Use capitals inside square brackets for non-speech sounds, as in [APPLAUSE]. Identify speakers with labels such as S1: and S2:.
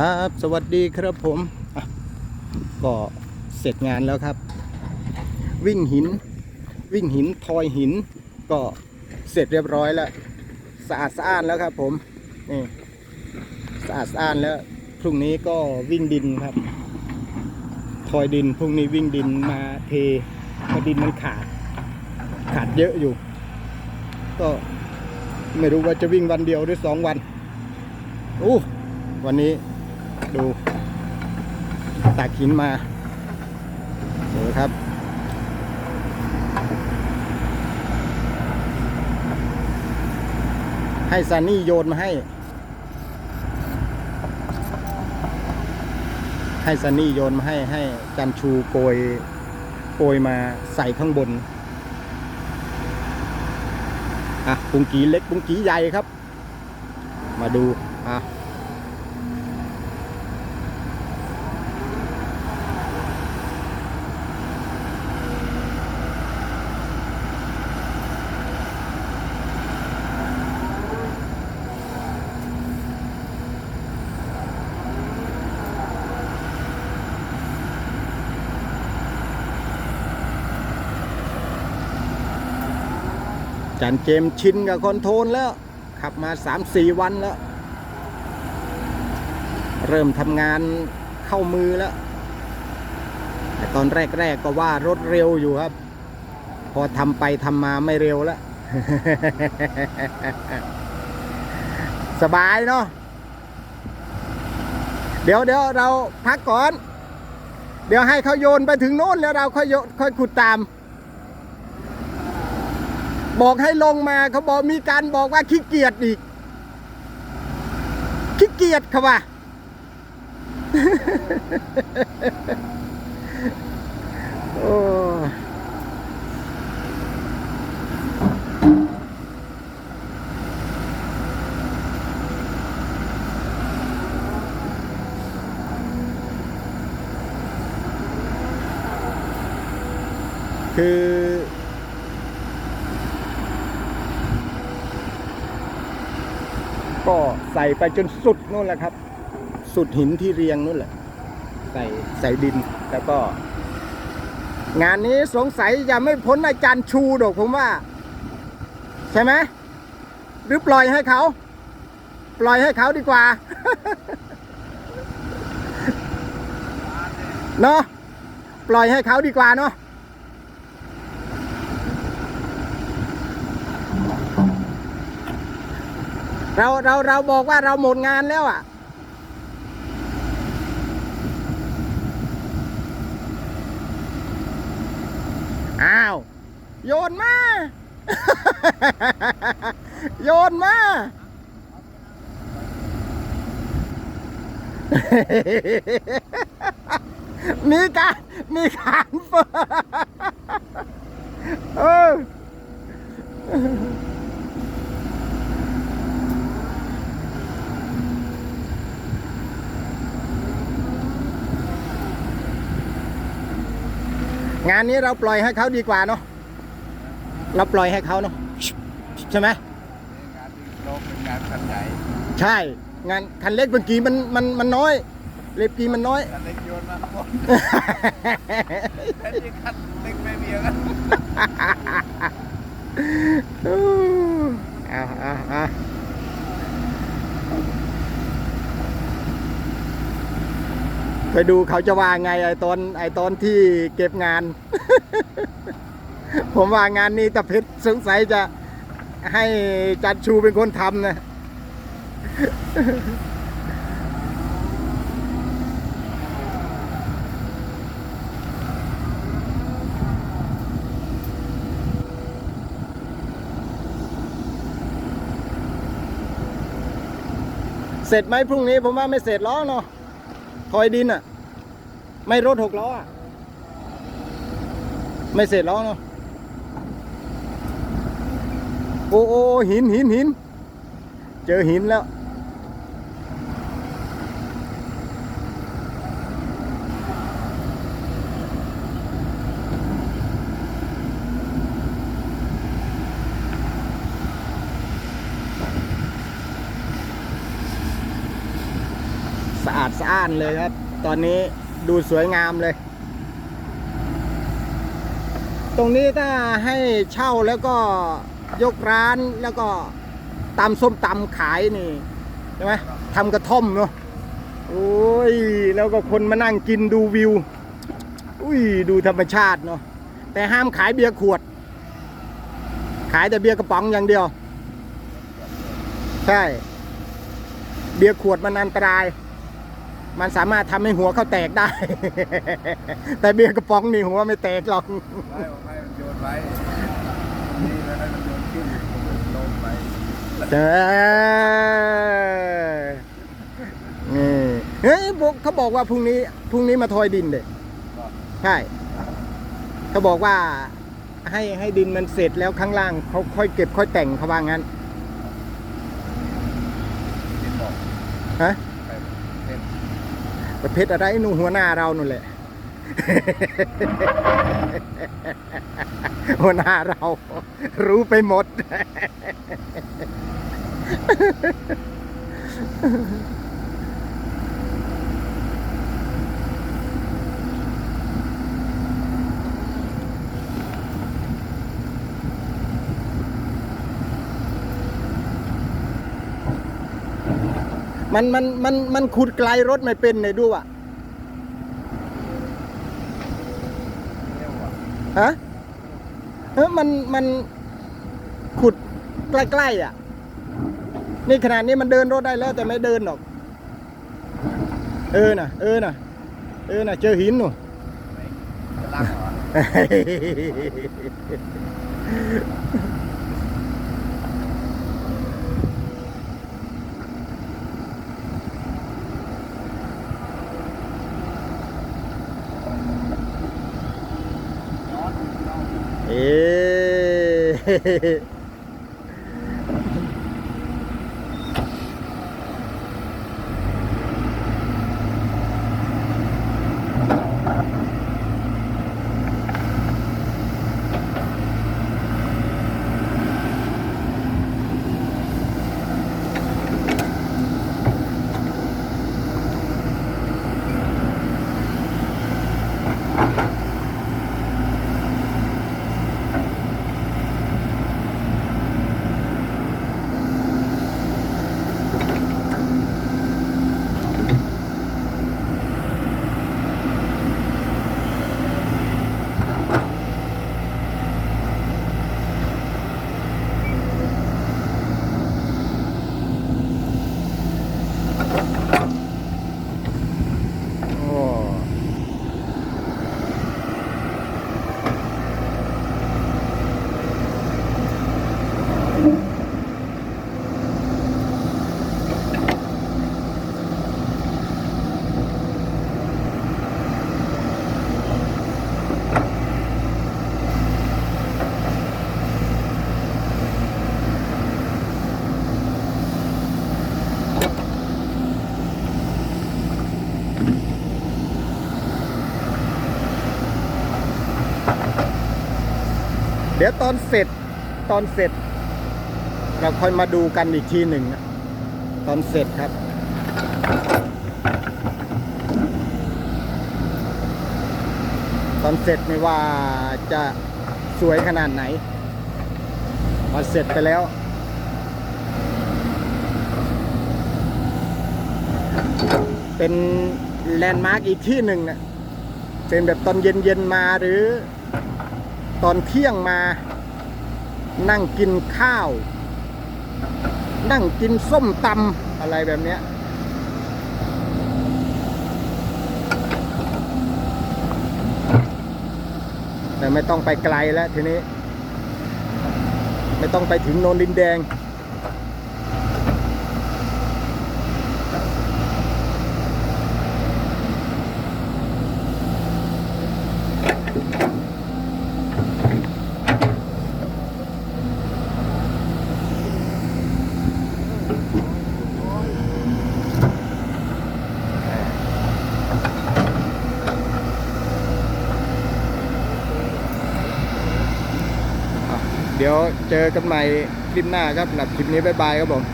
S1: ครับ สวัสดีครับผม ก็เสร็จงานแล้วครับ วิ่งหิน วิ่งหินทอยหิน ก็เสร็จเรียบร้อยแล้ว สะอาดสะอ้านแล้วครับผมนี่สะอาดสะอ้านแล้วพรุ่งนี้ก็วิ่งดินครับ ทอยดินพรุ่งนี้วิ่งดินมาเทเพราะดินมันขาด ขาดเยอะอยู่ ก็ไม่รู้ว่าจะวิ่งวันเดียวหรือสองวันอู้วันนี้ ดูตักหินมาดูครับ ให้ซันนี่โยนมาให้ ให้ซันนี่โยนมาให้ให้จันชูโกยโกยมาใส่ข้างบน อะปุงกีเล็กปุงกีใหญ่ครับ มาดู อะ จันเจมชินกับคอนโทรแล้ว ขับมา 3-4 วันแล้ว เริ่มทำงานเข้ามือแล้ว แต่ตอนแรก ๆ ก็ว่ารถเร็วอยู่ครับ พอทำไปทำมาไม่เร็วแล้ว สบายเนาะเดี๋ยวเดี๋ยวเราพักก่อน เดี๋ยวให้เขาโยนไปถึงโน้นแล้วเราค่อยโยนค่อยขุดตาม บอกให้ลงมาเขาบอกมีการบอกว่าขี้เกียจอีก ขี้เกียจเขาว่าโอ้ ก็ใส่ไปจนสุดนู่นแหละครับ สุดหินที่เรียงนู่นแหละ ใส่ใส่ดินแล้วก็ งานนี้สงสัยจะไม่พ้นอาจารย์ชูดอกผมว่า ใช่ไหมหรือปล่อยให้เขา ปล่อยให้เขาดีกว่าเนาะปล่อยให้เขาดีกว่าเนาะ เราเราเราบอกว่าเราหมดงานแล้วอะ อ้าว โยนมา โยนมา มีการมีการเฟิร์เออ งานนี้เราปล่อยให้เขาดีกว่าเนาะเราปล่อยให้เขาเนาะใช่ไหม
S2: งานที่โลกเป็นงานคันใหญ่
S1: ใช่ งานคันเล็กเมื่อกี้มันมันมันน้อย เล็กกี้มันน้อย
S2: คันเล็กโยนมาข้างบนแต่นี่คันเล็กไม่เบียกัน
S1: เอาเอาเอา ไปดูเขาจะว่าไงไอตอนไอตอนที่เก็บงาน ผมว่างานนี้ตะเพชรสงสัยจะให้จัดชูเป็นคนทำนะเสร็จไหมพรุ่งนี้ผมว่าไม่เสร็จล้อเนาะทอยดินอะ ไม่รถหกล้ออะไม่เสร็จล้อเนาะโอ้โอ้หินหินหิน เจอหินแล้วสสะอาดสะอ้านเลยครับ ตอนนี้ ดูสวยงามเลย ตรงนี้ถ้าให้เช่าแล้วก็ยกร้านแล้วก็ตำส้มตำขายนี่ใช่ไหมทำกระท่อมเนาะโอ้ยแล้วก็คนมานั่งกินดูวิว อุ้ยดูธรรมชาติเนาะแต่ห้ามขายเบียร์ขวด ขายแต่เบียร์กระป๋องอย่างเดียว ใช่ เบียร์ขวดมันอันตราย มันสามารถทำให้หัวเขาแตกได้ แต่เบียร์กระป๋องนี่หัวไม่แตกหรอก
S2: ไว้เอาให้มันโยนไว้นี่แล้วให้มันโยนขึ้นมันลงไป
S1: เออนี่เฮ้ยบอกเขาบอกว่าพรุ่งนี้พรุ่งนี้มาทอยดินเด็ใช่เขาบอกว่าให้ให้ดินมันเสร็จแล้วข้างล่างเขาค่อยเก็บค่อยแต่งเขาว่างั้น
S2: ที่บอก
S1: ฮะ
S2: ไปเล่น
S1: ประเภทอะไรนู่หัวหน้าเรานั่นแหละ หัวหน้าเรา รู้ไปหมด มันมันมันมันขุดไกลรถไม่เป็นเลยดูอะ
S2: เนี่ยว่ะ
S1: ฮะเออมันมันขุดใกล้ๆอะ นี่ขนาดนี้มันเดินรถได้แล้วแต่ไม่เดินหรอก เออน่ะ เออน่ะ เออน่ะ เจอหินหนู
S2: จะลากเหรอ
S1: jejeje. [LAUGHS] ดี๋ยวตอนเสร็จตอนเสร็จ เราค่อยมาดูกันอีกทีหนึ่งนะตอนเสร็จครับ ตอนเสร็จไม่ว่าจะสวยขนาดไหนพอเสร็จไปแล้วเป็นแลนด์มาร์กอีกที่หนึ่งนะเป็นแบบตอนเย็นๆมาหรือ ตอนเที่ยงมา นั่งกินข้าว นั่งกินส้มตำอะไรแบบเนี้ยแต่ไม่ต้องไปไกลแล้วทีนี้ ไม่ต้องไปถึงโนนดินแดง เดี๋ยว เจอกันใหม่คลิปหน้าครับสำหรับคลิปนี้บ๊ายบายครับผม